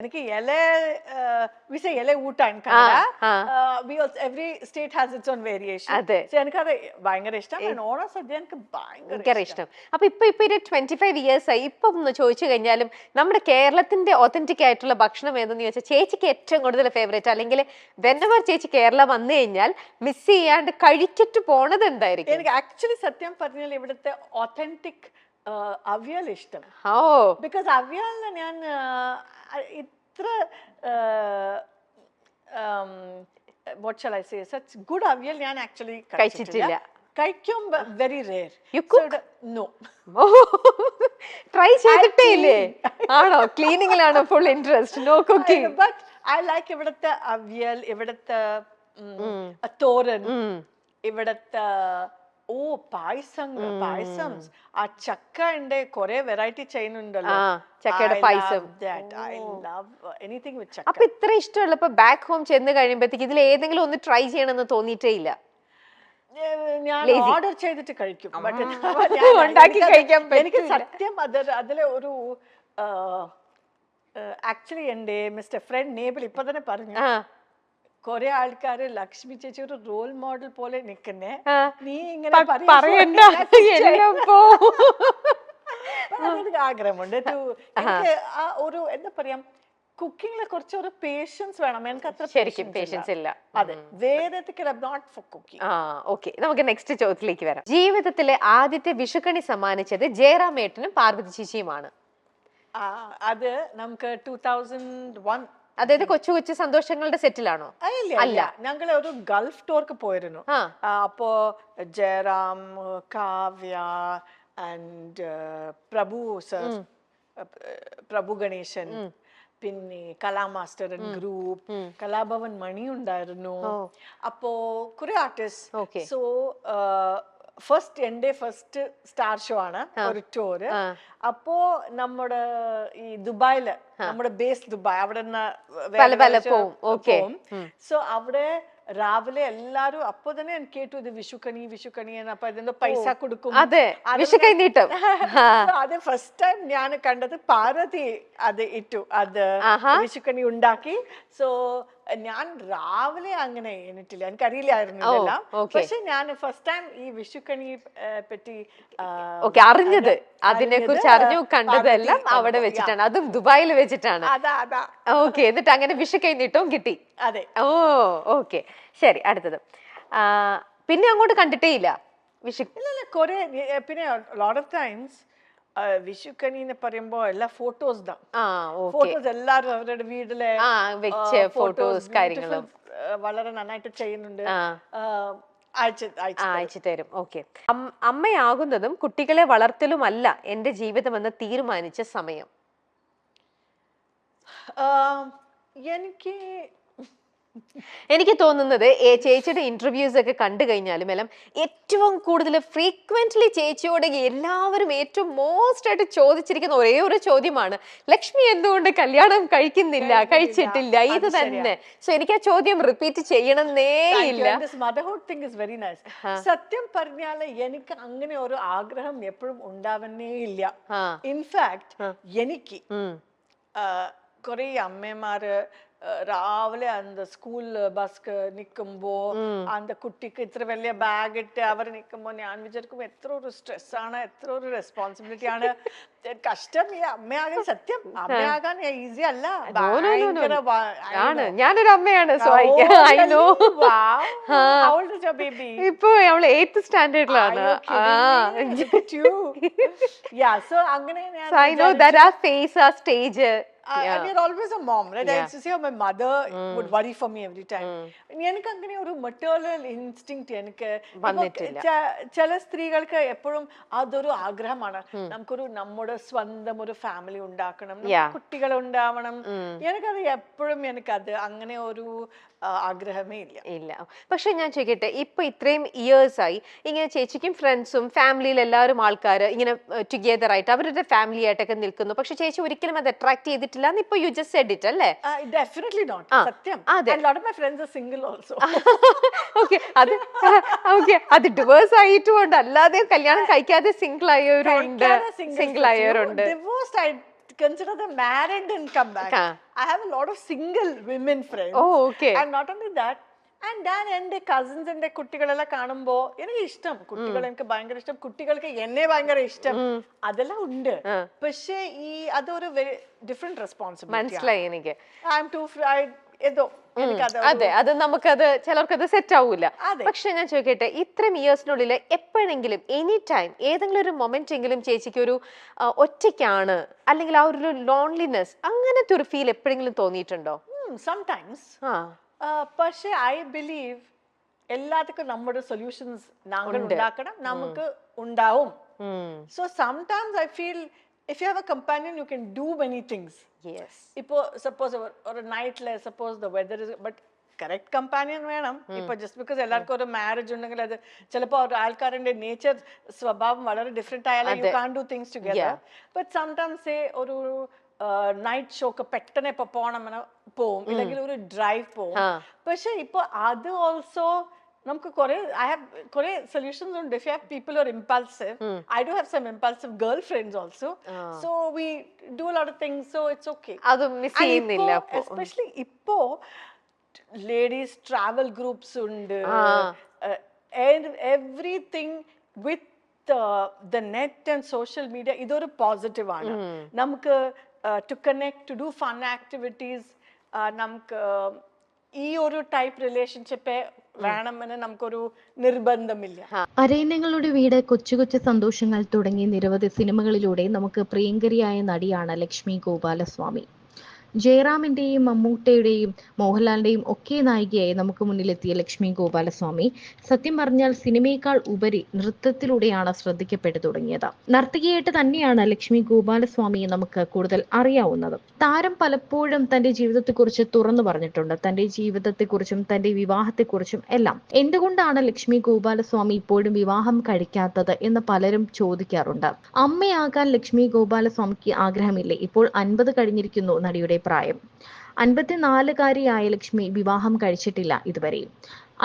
എനിക്ക് ഇല വിസ ഇല കന്നഡ. ആ. Every state has its own variation അതെ. എനിക്കത് ഭയങ്കര ഇഷ്ടം ഓണ സദ്യ എനിക്ക് ഭയങ്കര ഇഷ്ടം. അപ്പൊ ഇപ്പൊ ഇപ്പൊ ഒരു ട്വന്റി ഫൈവ് ഇയേഴ്സ് ആയി. ഇപ്പൊ ഒന്ന് ചോദിച്ചു കഴിഞ്ഞാലും നമ്മുടെ കേരളത്തിന്റെ ഒത്തന്റിക് ആയിട്ടുള്ള ഭക്ഷണം ഏതെന്ന് ചോദിച്ചാൽ ചേച്ചിക്ക് ഏറ്റവും കൂടുതൽ ഫേവറേറ്റ് അല്ലെങ്കിൽ വെന്നവർ ചേച്ചി കേരള വന്നു കഴിഞ്ഞാൽ മിസ് ചെയ്യാണ്ട് കഴിച്ചിട്ട് പോണത് എന്തായിരിക്കും? എനിക്ക് ആക്ച്വലി സത്യം പറഞ്ഞാൽ ഇവിടുത്തെ ഒത്തന്റിക് അവിയൽ ഇഷ്ടം ബിക്കോസ് അവിയലിന് ഞാൻ ഇത്ര what shall I say such good avial ഞാൻ ആക്ച്വലി കഴിച്ചിട്ടില്ല. കഴിക്കും very rare you cook? No try ചെയ്തിട്ടേ ഇല്ലേ? ആണോ? ക്ലീനിങ്ങിലാണോ full interest no cooking but I like ഇവിടുത്തെ അവിയൽ ഇവിടുത്തെ തോരൻ. ഇവിടുത്തെ ഓ പായസം പായസം. ആ ചക്ക ഉണ്ട് കുറെ വെറൈറ്റി ചെയ്യുന്നുണ്ടല്ലോ. ചക്കയുടെ പായസം. എനിത്തിങ് വിത്ത് ചക്ക. അപ്പൊ ഇത്ര ഇഷ്ടമുള്ളപ്പോ ബാക്ക് ഹോം ചെന്ന് കഴിയുമ്പോഴത്തേക്ക് ഇതിൽ ഏതെങ്കിലും ഒന്ന് ട്രൈ ചെയ്യണമെന്ന് തോന്നിയിട്ടേ ഇല്ല. ഞാൻ ഓർഡർ ചെയ്തിട്ട് കഴിക്കും. But ഉണ്ടാക്കി കഴിക്കാൻ എനിക്ക് സത്യം അത് അതിലെ ഒരു ആക്ച്വലി എന്റെ മിസ്റ്റർ ഫ്രണ്ട് നേബിൾ ഇപ്പൊ തന്നെ പറഞ്ഞു കുറെ ആൾക്കാര് ലക്ഷ്മി ചേച്ചി ഒരു റോൾ മോഡൽ പോലെ നിക്കുന്നേ. നീ ഇങ്ങനെ പറയണ്ട. ആഗ്രഹമുണ്ട്. എനിക്ക് ആ ഒരു എന്താ പറയാ കുക്കിങ്ങിലെ കുറച്ച് ഒരു പേഷ്യൻസ് വേണം. എനിക്ക് അത്ര ശരിക്കും പേഷ്യൻസ് ഇല്ല. അതെ വേറെ നോട്ട് ഫോർ കുക്കിംഗ് ആ ഓക്കെ നമുക്ക് നെക്സ്റ്റ് ചോദ്യത്തിലേക്ക് വരാം. ജീവിതത്തിലെ ആദ്യത്തെ വിഷുക്കണി സമ്മാനിച്ചത് ജയറാമേട്ടനും പാർവതി ചേച്ചിയുമാണ്. അത് നമുക്ക് ടൂ തൗസൻഡ് വൺ അതായത് കൊച്ചു കൊച്ചു സന്തോഷങ്ങളുടെ സെറ്റിലാണോ? അല്ല ഞങ്ങൾ ഒരു ഗൾഫ് ടൂർക്ക് പോയിരുന്നു. അപ്പോ ജയറാം കാവ്യ ആൻഡ് പ്രഭു സർ പ്രഭു ഗണേശൻ പിന്നെ കലാമാസ്റ്റർ ഗ്രൂപ്പ് കലാഭവൻ മണി ഉണ്ടായിരുന്നു. അപ്പോ കുറെ ആർട്ടിസ്റ്റ്. സോ ഫസ്റ്റ് എന്റെ ഫസ്റ്റ് സ്റ്റാർ ഷോ ആണ് ഒരു ടൂറ് അപ്പോ നമ്മുടെ ഈ ദുബായിൽ നമ്മുടെ ബേസ് ദുബായ് അവിടെ പോവും. Okay. സോ അവിടെ രാവിലെ എല്ലാരും അപ്പൊ തന്നെ എനിക്ക് കേട്ടു ഇത് വിഷുക്കണി വിഷുക്കണി എന്ന് അപ്പൊ അതിന്റെ പൈസ കൊടുക്കും. അതെ അത് വിഷു കൈ നീട്ടും അത് ഫസ്റ്റ് ടൈം ഞാൻ കണ്ടത് പാർവതി അത് ഇട്ടു. അത്. വിഷുക്കണി ഉണ്ടാക്കി. സോ ഞാൻ രാവിലെ അങ്ങനെ എണീറ്റില്ല. എനിക്കറിയില്ലായിരുന്നു ഇതെല്ലാം. പക്ഷെ ഞാൻ ഫസ്റ്റ് ടൈം ഈ വിഷുക്കണി പറ്റി ഓക്കെ അറിഞ്ഞത്. അതിനെ കുറിച്ച് അറിഞ്ഞു കണ്ടതെല്ലാം അവിടെ വെച്ചിട്ടാണ്. അതും ദുബായിൽ വെച്ചിട്ടാണ്. ഓക്കെ എന്നിട്ട് അങ്ങനെ വിഷു കൈ നീട്ടവും കിട്ടി. അതെ. Oh okay. ശരി അടുത്തത്. പിന്നെ അങ്ങോട്ട് കണ്ടിട്ടേ ഇല്ല. വിഷു ഇല്ല ഇല്ല കുറെ പിന്നെ ലോട്ട് ഓഫ് ടൈംസ് വിഷുക്കണി എന്ന് പറയുമ്പോ എല്ലാ ഫോട്ടോസ് தான் ഫോട്ടോസ് എല്ലാരും അവരുടെ വീട്ടിലെ വെച്ച ഫോട്ടോസ് കാര്യങ്ങളും. വളരെ നന്നായിട്ട് ചെയ്യുന്നുണ്ട്. അയച്ച് തരും. ഓക്കെ അമ്മയാകുന്നതും കുട്ടികളെ വളർത്തലുമല്ല എന്റെ ജീവിതമെന്ന് തീരുമാനിച്ച സമയം. എനിക്ക് എനിക്ക് തോന്നുന്നത് ചേച്ചിയുടെ ഇന്റർവ്യൂസ് ഒക്കെ കണ്ടു കഴിഞ്ഞാലും എല്ലാം ഏറ്റവും കൂടുതൽ ഫ്രീക്വന്റ്ലി ചേച്ചിയോട് എല്ലാവരും ഏറ്റവും മോസ്റ്റ് ആയിട്ട് ചോദിച്ചിരിക്കുന്ന ഒരേ ഒരു ചോദ്യമാണ് ലക്ഷ്മി എന്തുകൊണ്ട് കല്യാണം കഴിക്കുന്നില്ല കഴിച്ചിട്ടില്ല? ഇത് തന്നെ. സോ എനിക്ക് ആ ചോദ്യം റിപ്പീറ്റ് ചെയ്യണമെന്നേ ഇല്ല. Motherhood thing is very nice സത്യം പറഞ്ഞാൽ എനിക്ക് അങ്ങനെ ഒരു ആഗ്രഹം എപ്പോഴും ഉണ്ടാവുന്നേ ഇല്ല. ഇൻഫാക്ട് എനിക്ക്. കുറെ അമ്മമാര് രാവിലെ അന്ത സ്കൂൾ ബസ് നിൽക്കുമ്പോ അന്ത കുട്ടിക്ക് ഇത്ര വലിയ ബാഗ് ഇട്ട് അവർ നിൽക്കുമ്പോൾ ഞാൻ വിചാരിക്കും എത്ര ഒരു സ്ട്രെസ് ആണ് എത്ര ഒരു റെസ്പോൺസിബിലിറ്റി ആണ്. കഷ്ടം ഈ അമ്മയാകാൻ സത്യം. അമ്മയാകാൻ ഈസി അല്ല. ഞാനൊരു അമ്മയാണ് oh, ഇപ്പൊ അവൾ എയ്ത്ത് സ്റ്റാൻഡേർഡിലാണ് അങ്ങനെ stage Look. Yeah, and you're always a mom, right? Yeah. I used to say oh, my mother mm. would worry for me every time. എനിക്ക് അങ്ങനെ ഒരു മെറ്റേണൽ ഇൻസ്റ്റിങ് എനിക്ക് ചില സ്ത്രീകൾക്ക് എപ്പോഴും അതൊരു ആഗ്രഹമാണ് നമുക്കൊരു നമ്മുടെ സ്വന്തം ഒരു ഫാമിലി ഉണ്ടാക്കണം. കുട്ടികൾ ഉണ്ടാവണം എനിക്കത് എപ്പോഴും എനിക്കത് അങ്ങനെ ഒരു ആഗ്രഹമേ ഇല്ല ഇല്ല പക്ഷെ ഞാൻ ചോദിക്കട്ടെ ഇപ്പൊ ഇത്രയും ഇയേഴ്സ് ആയി ഇങ്ങനെ ചേച്ചിക്കും ഫ്രണ്ട്സും ഫാമിലിയിൽ എല്ലാവരും ആൾക്കാർ ഇങ്ങനെ ടുഗെദർ ആയിട്ട് അവരുടെ ഫാമിലി ആയിട്ടൊക്കെ നിൽക്കുന്നു പക്ഷെ ചേച്ചി ഒരിക്കലും അത് അട്രാക്ട് ചെയ്തിട്ടില്ല എന്ന് ഇപ്പൊ യു ജസ്റ്റ് സെഡ് ഇറ്റ് അല്ലേ? ഡെഫിനറ്റ്ലി നോട്ട് സത്യം. അതെ. Lot of my friends single also okay അത് ഓക്കെ അത് ഡിവേഴ്സ് ആയിട്ടുമുണ്ട്. അല്ലാതെ കല്യാണം കഴിക്കാതെ സിംഗിൾ ആയവരുണ്ട്. Single ആയവരുണ്ട്. Divorced consider them married and come back. Huh. I have a lot of single women friends. Oh, okay. And not only that, and ഞാൻ എന്റെ കസിൻസിന്റെ കുട്ടികളെല്ലാം കാണുമ്പോൾ എനിക്ക് ഇഷ്ടം കുട്ടികൾ എനിക്ക് ഭയങ്കര ഇഷ്ടം. കുട്ടികൾക്ക് എന്നെ ഭയങ്കര ഇഷ്ടം. അതെല്ലാം ഉണ്ട്. പക്ഷേ ഈ അതൊരു ഡിഫറെന്റ് റെസ്പോൺസിബിലിറ്റി മനസ്സിലായി എനിക്ക്. ഐ എം ടു അതെ അത് നമുക്കത് ചിലർക്കത് സെറ്റ് ആവൂല. പക്ഷെ ഞാൻ ചോദിക്കട്ടെ ഇത്രയും ഇയേഴ്സിനുള്ളിൽ എപ്പോഴെങ്കിലും എനി ടൈം ഏതെങ്കിലും ഒരു മൊമെന്റ് എങ്കിലും ചേച്ചിക്ക് ഒരു ഒറ്റയ്ക്കാണ് അല്ലെങ്കിൽ ആ ഒരു ലോൺലിനെസ് അങ്ങനത്തെ ഒരു ഫീൽ എപ്പോഴെങ്കിലും തോന്നിയിട്ടുണ്ടോ? സംടൈംസ് പക്ഷേ ഐ ബിലീവ് എല്ലാത്തിനും നമ്മുടെ സൊല്യൂഷൻസ് ഉണ്ടാക്കണം നമുക്ക് ഉണ്ടാവും. So sometimes I feel if you have a companion you can do many things Yes. ഇപ്പോ സപ്പോസ് ഒരു നൈറ്റിൽ suppose the weather is but correct companion വേണം. ഇപ്പൊ ജസ്റ്റ് ബിക്കോസ് എല്ലാവർക്കും ഒരു മാരേജ് ഉണ്ടെങ്കിൽ അത് ചിലപ്പോൾ ഒരു ആൾക്കാരുടെ നേച്ചർ സ്വഭാവം വളരെ ഡിഫറെന്റ് ആയാലും you can do things together. But sometimes ഒരു നൈറ്റ് ഷോക്ക് പെട്ടെന്ന് ഇപ്പൊ പോകണം പോവും. ഇല്ലെങ്കിൽ ഒരു ഡ്രൈവ് പോവും. പക്ഷെ ഇപ്പൊ അത് ഓൾസോ നമുക്ക് കുറെ ഐ ഹാവ് കുറെ സൊല്യൂഷൻസ് ഉണ്ട്. If you have people are impulsive I do have some impulsive girl friends also so we do lot of things so it's okay അത് മിസ് ചെയ്യുന്നില്ല എസ്പെഷ്യലി ഇപ്പോ ലേഡീസ് ട്രാവൽ ഗ്രൂപ്പ്സ് ഉണ്ട്. Everything everything with the net and social media ഇതൊരു positive ആണ്. നമുക്ക് to connect to do fun activities നമുക്ക് ഈ ഒരു ടൈപ്പ് റിലേഷൻഷിപ്പ് വേണമെന്ന് നമുക്കൊരു നിർബന്ധമില്ല. അരയന്നങ്ങളുടെ വീട് കൊച്ചു കൊച്ചു സന്തോഷങ്ങൾ തുടങ്ങി നിരവധി സിനിമകളിലൂടെ നമുക്ക് പ്രിയങ്കരിയായ നടിയാണ് ലക്ഷ്മി ഗോപാലസ്വാമി. ജയറാമിന്റെയും മമ്മൂട്ടയുടെയും മോഹൻലാലിന്റെയും ഒക്കെ നായികയായി നമുക്ക് മുന്നിലെത്തിയ ലക്ഷ്മി ഗോപാലസ്വാമി. സത്യം പറഞ്ഞാൽ സിനിമയേക്കാൾ ഉപരി നൃത്തത്തിലൂടെയാണ് ശ്രദ്ധിക്കപ്പെട്ടു തുടങ്ങിയത്. നർത്തകിയായിട്ട് തന്നെയാണ് ലക്ഷ്മി ഗോപാലസ്വാമിയെ നമുക്ക് കൂടുതൽ അറിയാവുന്നത്. താരം പലപ്പോഴും തന്റെ ജീവിതത്തെക്കുറിച്ച് തുറന്നു പറഞ്ഞിട്ടുണ്ട്. തന്റെ ജീവിതത്തെക്കുറിച്ചും തന്റെ വിവാഹത്തെക്കുറിച്ചും എല്ലാം. എന്തുകൊണ്ടാണ് ലക്ഷ്മി ഗോപാലസ്വാമി ഇപ്പോഴും വിവാഹം കഴിക്കാത്തത് എന്ന് പലരും ചോദിക്കാറുണ്ട്. അമ്മയാകാൻ ലക്ഷ്മി ഗോപാലസ്വാമിക്ക് ആഗ്രഹമില്ലേ? ഇപ്പോൾ അൻപത് കഴിഞ്ഞിരിക്കുന്നു നടിയുടെ പ്രായം അൻപത്തിനാലുകാരിയായ ലക്ഷ്മി വിവാഹം കഴിച്ചിട്ടില്ല ഇതുവരെ.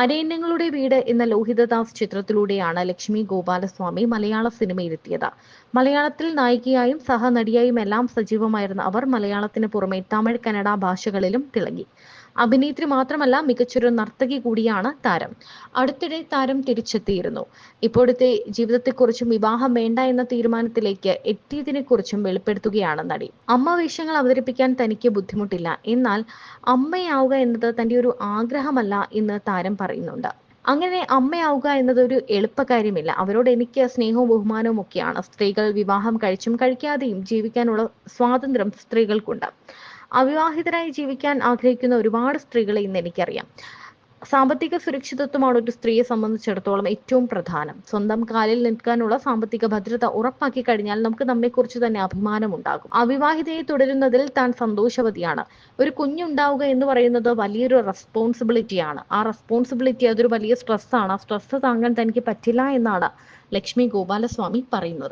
അരയന്യങ്ങളുടെ വീട് എന്ന ലോഹിതദാസ് ചിത്രത്തിലൂടെയാണ് ലക്ഷ്മി ഗോപാലസ്വാമി മലയാള സിനിമയിലെത്തിയത്. മലയാളത്തിൽ നായികയായും സഹനടിയായും എല്ലാം സജീവമായിരുന്ന അവർ മലയാളത്തിന് പുറമെ തമിഴ് കന്നഡ ഭാഷകളിലും തിളങ്ങി. അഭിനേത്രി മാത്രമല്ല മികച്ചൊരു നർത്തകി കൂടിയാണ് താരം. അടുത്തിടെ താരം തിരിച്ചെത്തിയിരുന്നു. ഇപ്പോഴത്തെ ജീവിതത്തെക്കുറിച്ചും വിവാഹം വേണ്ട എന്ന തീരുമാനത്തിലേക്ക് എത്തിയതിനെ കുറിച്ചും വെളിപ്പെടുത്തുകയാണ് നടി. അമ്മ വേഷങ്ങൾ അവതരിപ്പിക്കാൻ തനിക്ക് ബുദ്ധിമുട്ടില്ല. എന്നാൽ അമ്മയാവുക എന്നത് തന്റെ ഒരു ആഗ്രഹമല്ല എന്ന് താരം പറയുന്നുണ്ട്. അങ്ങനെ അമ്മയാവുക എന്നതൊരു എളുപ്പകാര്യമില്ല. അവരോട് എനിക്ക് സ്നേഹവും ബഹുമാനവും ഒക്കെയാണ്. സ്ത്രീകൾ വിവാഹം കഴിച്ചും കഴിക്കാതെയും ജീവിക്കാനുള്ള സ്വാതന്ത്ര്യം സ്ത്രീകൾക്കുണ്ട്. അവിവാഹിതരായി ജീവിക്കാൻ ആഗ്രഹിക്കുന്ന ഒരുപാട് സ്ത്രീകളെ ഇന്ന് എനിക്കറിയാം. സാമ്പത്തിക സുരക്ഷിതത്വമാണ് ഒരു സ്ത്രീയെ സംബന്ധിച്ചിടത്തോളം ഏറ്റവും പ്രധാനം. സ്വന്തം കാലിൽ നിൽക്കാനുള്ള സാമ്പത്തിക ഭദ്രത ഉറപ്പാക്കി കഴിഞ്ഞാൽ നമുക്ക് നമ്മെക്കുറിച്ച് തന്നെ അഭിമാനം ഉണ്ടാകും അവിവാഹിതയെ തുടരുന്നതിൽ താൻ സന്തോഷവതിയാണ്. ഒരു കുഞ്ഞുണ്ടാവുക എന്ന് പറയുന്നത് വലിയൊരു റെസ്പോൺസിബിലിറ്റിയാണ് ആ റെസ്പോൺസിബിലിറ്റി അതൊരു വലിയ സ്ട്രെസ്സാണ് ആ സ്ട്രെസ് താങ്ങാൻ തനിക്ക് പറ്റില്ല എന്നാണ് ലക്ഷ്മി ഗോപാലസ്വാമി പറയുന്നത്.